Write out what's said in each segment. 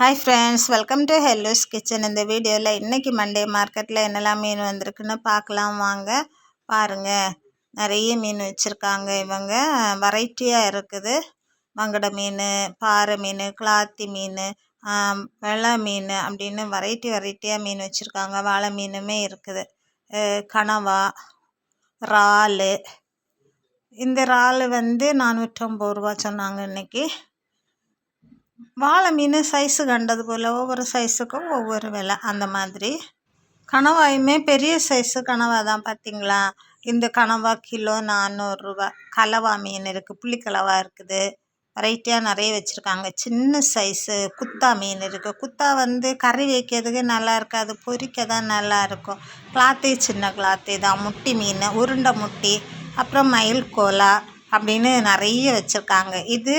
Hi friends welcome to hello's kitchen இந்த வீடியோவில் இன்றைக்கி மண்டே மார்க்கெட்டில் என்னெல்லாம் மீன் வந்திருக்குன்னு பார்க்கலாம் வாங்க. பாருங்கள் நிறைய மீன் வச்சுருக்காங்க இவங்க. வெரைட்டியாக இருக்குது. மங்கட மீன் பாறை மீன் கிளாத்தி மீன் வெள்ளை மீன் அப்படின்னு வெரைட்டி வெரைட்டியாக மீன் வச்சுருக்காங்க. வாழை மீனுமே இருக்குது. கனவா இறால். இந்த இறால் வந்து நானூற்றம்பது ரூபா சொன்னாங்க இன்றைக்கி வாழை மீன் சைஸு கண்டது போல் ஒவ்வொரு சைஸுக்கும் ஒவ்வொரு விலை. அந்த மாதிரி. கணவாயுமே பெரிய சைஸு கனவா தான் பார்த்தீங்களா இந்த கனவா கிலோ நானூறுரூவா கலவா மீன் இருக்குது புளிக்கலவா இருக்குது. வெரைட்டியாக நிறைய வச்சுருக்காங்க. சின்ன சைஸு குத்தா மீன் இருக்குது குத்தா வந்து கறி வைக்கிறதுக்கு நல்லா இருக்காது. பொரிக்க தான் நல்லா இருக்கும். கிளாத்தே சின்ன கிளாத்தே தான். முட்டி மீன் உருண்டை முட்டி அப்புறம் மயில் கோலா அப்படின்னு நிறைய வச்சுருக்காங்க. இது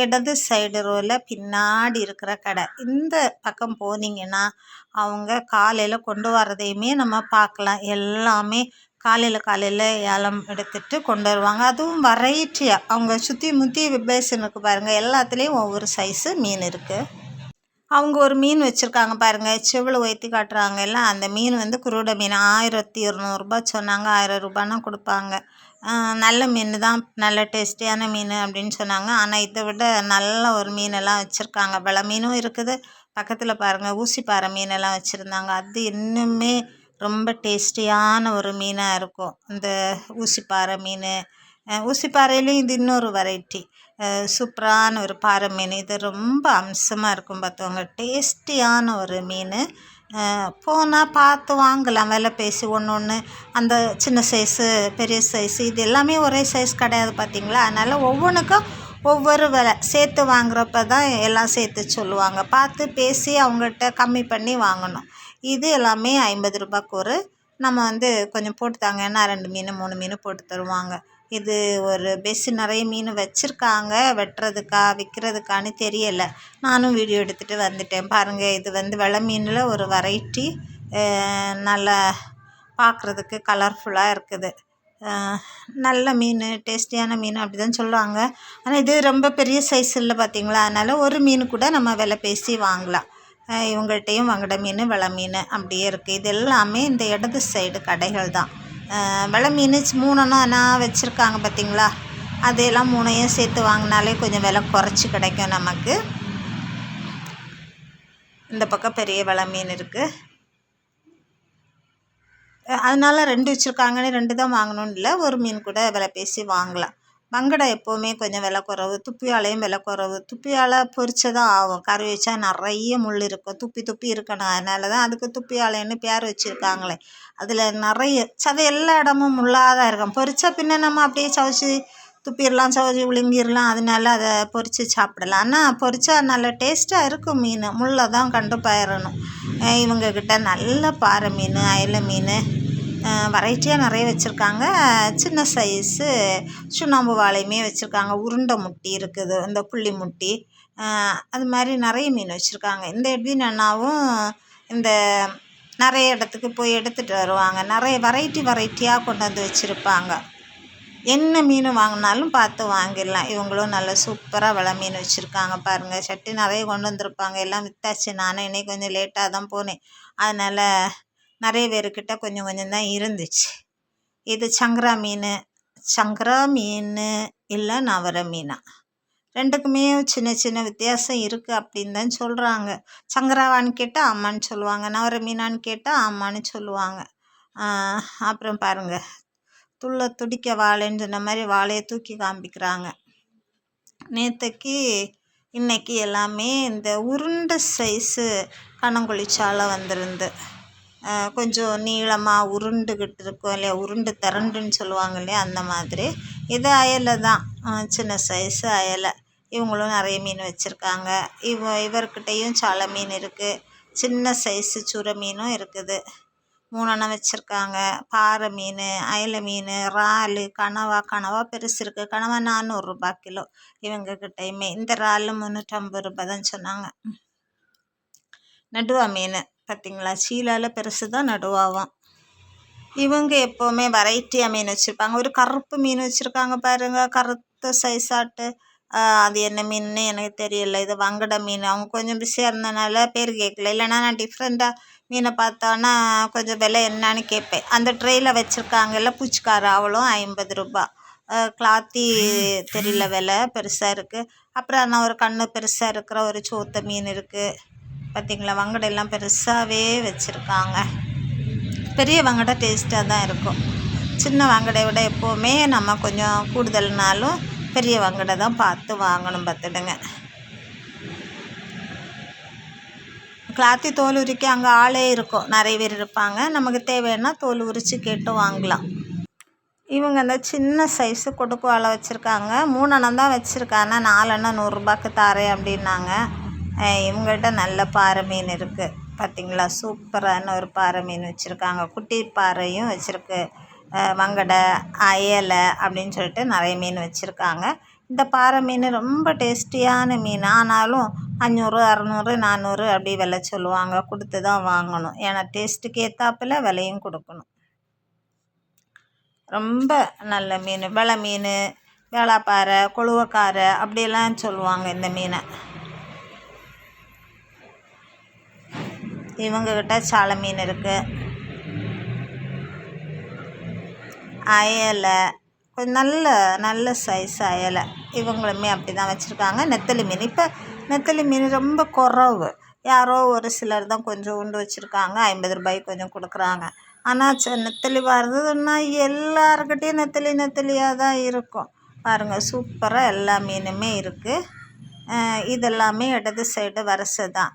இடது சைடு ரோவில் பின்னாடி இருக்கிற கடை. இந்த பக்கம் போனீங்கன்னா அவங்க காலையில் கொண்டு வரதையுமே நம்ம பார்க்கலாம். எல்லாமே காலையில் காலையில் ஏலம் எடுத்துட்டு கொண்டு வருவாங்க. அதுவும் வெரைட்டியாக அவங்க சுற்றி முற்றி பேசினுக்கு இருக்குது பாருங்கள் எல்லாத்துலேயும் ஒவ்வொரு சைஸு மீன் இருக்குது அவங்க ஒரு மீன் வச்சுருக்காங்க பாருங்கள் செவ்வளோ உயர்த்தி காட்டுறாங்க. எல்லாம் அந்த மீன் வந்து குருட மீன். ஆயிரத்தி இரநூறுபா சொன்னாங்க ஆயிரம் ரூபான்னா கொடுப்பாங்க. நல்ல மீன் தான் நல்ல டேஸ்டியான மீன் அப்படின்னு சொன்னாங்க. ஆனால் இதை விட நல்ல ஒரு மீனெல்லாம் வச்சுருக்காங்க. வெலை மீனும் இருக்குது. பக்கத்தில் பாருங்கள் ஊசிப்பாறை மீனெல்லாம் வச்சுருந்தாங்க. அது இன்னுமே ரொம்ப டேஸ்டியான ஒரு மீனாக இருக்கும். இந்த ஊசிப்பாறை மீன். ஊசிப்பாறையிலையும் இது இன்னொரு வெரைட்டி சூப்பரான ஒரு பாறை மீன். இது ரொம்ப அம்சமாக இருக்கும் பார்த்தவங்க. டேஸ்டியான ஒரு மீன். போனால் பார்த்து வாங்கலாம். விலை பேசி ஒன்று ஒன்று அந்த சின்ன சைஸு பெரிய சைஸு இது எல்லாமே ஒரே சைஸ் கிடையாது பார்த்தீங்களா? அதனால் ஒவ்வொன்றுக்கும் ஒவ்வொரு விலை. சேர்த்து வாங்குறப்ப தான் எல்லாம் சேர்த்து சொல்லுவாங்க. பார்த்து பேசி அவங்கள்ட்ட கம்மி பண்ணி வாங்கணும். இது எல்லாமே ஐம்பது ரூபாய்க்கு ஒரு. நம்ம வந்து கொஞ்சம் போட்டு தாங்கன்னா ரெண்டு மீன் மூணு மீன் போட்டு தருவாங்க. இது ஒரு பெஸ்ஸு நிறைய மீன் வச்சுருக்காங்க. வெட்டுறதுக்கா விற்கிறதுக்கான்னு தெரியலை. நானும் வீடியோ எடுத்துகிட்டு வந்துட்டேன். பாருங்கள் இது வந்து வெலை மீனில் ஒரு வெரைட்டி நல்லா பார்க்குறதுக்கு கலர்ஃபுல்லாக இருக்குது. நல்ல மீன் டேஸ்டியான மீன் அப்படி தான் சொல்லுவாங்க. ஆனால் இது ரொம்ப பெரிய சைஸ் இல்லை பார்த்தீங்களா அதனால் ஒரு மீன் கூட நம்ம விலை பேசி வாங்கலாம். இவங்கள்ட்டையும் வங்கட மீன் வெலை மீன் அப்படியே இருக்குது இது எல்லாமே இந்த இடது சைடு கடைகள் தான் வெலை மீன் மூணுன்னா நான் வச்சுருக்காங்க பார்த்தீங்களா? அதையெல்லாம் மூணையும் சேர்த்து வாங்கினாலே கொஞ்சம் விலை குறைச்சி கிடைக்கும் நமக்கு. இந்த பக்கம் பெரிய வெலை மீன் இருக்குது அதனால் ரெண்டு வச்சுருக்காங்கன்னு ரெண்டு தான் வாங்கணும்னு இல்லை ஒரு மீன் கூட விலை பேசி வாங்கலாம். வங்கடை எப்போவுமே கொஞ்சம் விலை குறவு துப்பியாலையும் விலை குறவு. துப்பியால் பொறிச்சதான் ஆகும். கறி வச்சா நிறைய முள் இருக்கும். துப்பி துப்பி இருக்கணும். அதனால தான் அதுக்கு துப்பியாலைன்னு பேர் வச்சுருக்காங்களே. அதில் நிறைய சதை எல்லா இடமும் முள்ளாக தான் இருக்கும். பொரிச்சா பின்ன நம்ம அப்படியே சவைச்சி துப்பிடலாம் சவைச்சி விழுங்கிடலாம் அதனால அதை பொரித்து சாப்பிடலாம். ஆனால் பொரித்தா நல்ல டேஸ்ட்டாக இருக்கும் மீன். முள்ளை தான் கண்டு பயிரணும். இவங்கக்கிட்ட நல்ல பாறை மீன் அயல மீன் வெரைட்டியாக நிறைய வச்சுருக்காங்க. சின்ன சைஸு சுண்ணாம்பு வாழையுமே வச்சுருக்காங்க. உருண்டை முட்டி இருக்குது இந்த புள்ளி முட்டி. அது மாதிரி நிறைய மீன் வச்சுருக்காங்க. இந்த எட்வின் அண்ணாவும் இந்த நிறைய இடத்துக்கு போய் எடுத்துகிட்டு வருவாங்க. நிறைய வெரைட்டி வெரைட்டியாக கொண்டு வந்து வச்சுருப்பாங்க. என்ன மீன் வாங்கினாலும் பார்த்து வாங்கிடலாம். இவங்களும் நல்ல சூப்பராக விலை மீன் வச்சுருக்காங்க பாருங்கள் சட்டி நிறைய கொண்டு வந்திருப்பாங்க. எல்லாம் விற்றாச்சு நானும் இன்னைக்கு கொஞ்சம் லேட்டாக தான் போனேன். அதனால் நிறைய பேர்கிட்ட கொஞ்சம் கொஞ்சம் தான் இருந்துச்சு. இது சங்கரா மீன் சங்கரா மீன் இல்லை நவர மீனா. ரெண்டுக்குமே சின்ன சின்ன வித்தியாசம் இருக்குது அப்படின்னு தான் சொல்கிறாங்க சங்கராவான்னு கேட்டால் அம்மான்னு சொல்லுவாங்க. நவர மீனான்னு கேட்டால் அம்மான்னு சொல்லுவாங்க. அப்புறம் பாருங்கள் துள்ள துடிக்க வாழைன்னு சொன்ன மாதிரி வாழையை தூக்கி காமிக்கிறாங்க. நேற்றுக்கு இன்னைக்கு எல்லாமே இந்த உருண்டை சைஸு கணங்குழிச்சாலை வந்திருந்து. கொஞ்சம் நீளமாக உருண்டுக்கிட்டு இருக்கும் இல்லையா? உருண்டு திரண்டுன்னு சொல்லுவாங்க இல்லையா? அந்த மாதிரி. இது அயலை தான். சின்ன சைஸு அயலை. இவங்களும் நிறைய மீன் வச்சுருக்காங்க. இவ இவர்கிட்டையும் சாலை மீன் இருக்குது சின்ன சைஸு சுரை மீனும் இருக்குது. மூணெண்ணம் வச்சுருக்காங்க. பாறை மீன் அயலை மீன் இறால் கனவா கனவா பெருசு இருக்குது கனவா நானூறுரூபா கிலோ. இவங்கக்கிட்டையுமே இந்த இறால் முந்நூற்றம்பது ரூபா தான் சொன்னாங்க. நடுவா மீன். பார்த்தீங்களா சீலாவில் பெருசு தான் நடுவாகும் இவங்க எப்போவுமே வெரைட்டியாக மீன் வச்சுருப்பாங்க. ஒரு கருப்பு மீன் வச்சுருக்காங்க பாருங்கள் கருத்த சைஸாட்டு அது என்ன மீன்னு எனக்கு தெரியல. இது வங்கட மீன். அவங்க கொஞ்சம் பிஸியாக இருந்தனால பேர் கேட்கல இல்லைன்னா நான் டிஃப்ரெண்ட்டாக மீனை பார்த்தோன்னா கொஞ்சம் விலை என்னன்னு கேட்பேன். அந்த ட்ரேயில் வச்சுருக்காங்கல்ல பூச்சிக்கார? அவளும் ஐம்பது ரூபா. கிளாத்தி தெரியல விலை. பெருசாக இருக்குது அப்புறம் நான் ஒரு கண்ணு பெருசாக இருக்கிற ஒரு சோத்த மீன் இருக்குது பார்த்திங்களா வங்கடை எல்லாம் பெருசாகவே வச்சுருக்காங்க. பெரிய வங்கடை டேஸ்ட்டாக தான் இருக்கும். சின்ன வங்கடையை விட எப்போவுமே நம்ம கொஞ்சம் கூடுதல்னாலும் பெரிய வங்கடை தான் பார்த்து வாங்கணும் பார்த்துடுங்க. கிளாத்தி தோல் உரிக்க அங்கே ஆளே இருக்கும். நிறைய பேர் இருப்பாங்க. நமக்கு தேவைன்னா தோல் உரித்து கேட்டு வாங்கலாம். இவங்க அந்த சின்ன சைஸு கொடுக்கு வாழை வச்சுருக்காங்க. மூணு அண்ணன் தான் வச்சுருக்காங்க. நாலு அண்ணன் நூறுரூபாய்க்கு தாரேன் அப்படின்னாங்க. இவங்கள்ட்ட நல்ல பாறை மீன் இருக்குது பார்த்திங்களா சூப்பரான ஒரு பாறை மீன் வச்சுருக்காங்க. குட்டி பாறையும் வச்சுருக்கு. மங்கடை அயலை அப்படின்னு சொல்லிட்டு நிறைய மீன் வச்சுருக்காங்க. இந்த பாறை மீன் ரொம்ப டேஸ்டியான மீன். ஆனாலும் அஞ்சூறு அறநூறு நானூறு அப்படி விலை சொல்லுவாங்க. கொடுத்து தான் வாங்கணும். ஏன்னா டேஸ்ட்டுக்கு ஏற்றாப்பில் விலையும் கொடுக்கணும். ரொம்ப நல்ல மீன். வெலை மீன் வேளாப்பாறை கொழுவக்காரை அப்படியெல்லாம் சொல்லுவாங்க இந்த மீனை. இவங்கக்கிட்ட சாலை மீன் இருக்குது அயலை. கொஞ்சம் நல்ல நல்ல சைஸ் அயலை. இவங்களுமே அப்படி தான் வச்சுருக்காங்க. நெத்தலி மீன். இப்போ நெத்தலி மீன் ரொம்ப குறவு. யாரோ ஒரு சிலர் தான் கொஞ்சம் உண்டு வச்சுருக்காங்க. ஐம்பது ரூபாய்க்கு கொஞ்சம் கொடுக்குறாங்க. ஆனால் ச நெத்தலி வர்றதுன்னா எல்லாருக்கிட்டேயும் நெத்தலி நெத்தலியாக தான் இருக்கும். பாருங்கள் சூப்பராக எல்லா மீனுமே இருக்குது இதெல்லாமே இடது சைடு வரிசை தான்.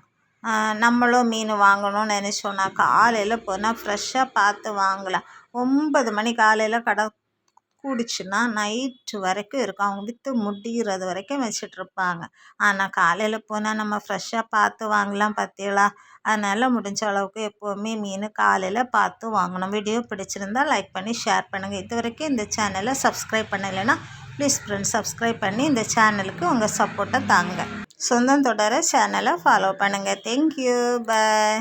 நம்மளும் மீன் வாங்கணும்னு நினச்சோன்னா காலையில் போனால் ஃப்ரெஷ்ஷாக பார்த்து வாங்கலாம். ஒன்பது மணி காலையில் கடை கூடிச்சுன்னா நைட்டு வரைக்கும் இருக்கும். அவங்க விற்று முடிகிறது வரைக்கும் வச்சிட்ருப்பாங்க ஆனால் காலையில் போனால் நம்ம ஃப்ரெஷ்ஷாக பார்த்து வாங்கலாம் பார்த்தீங்களா அதனால் முடிஞ்ச அளவுக்கு எப்போவுமே மீன் காலையில் பார்த்து வாங்கணும். வீடியோ பிடிச்சிருந்தா லைக் பண்ணி ஷேர் பண்ணுங்கள் இது வரைக்கும் இந்த சேனலை சப்ஸ்கிரைப் பண்ணலைன்னா ப்ளீஸ் ஃப்ரெண்ட்ஸ் சப்ஸ்கிரைப் பண்ணி இந்த சேனலுக்கு உங்கள் சப்போர்ட்டை தாங்க. சொந்தம் தொடர சேனலை ஃபாலோ பண்ணுங்கள் தேங்க்யூ பாய்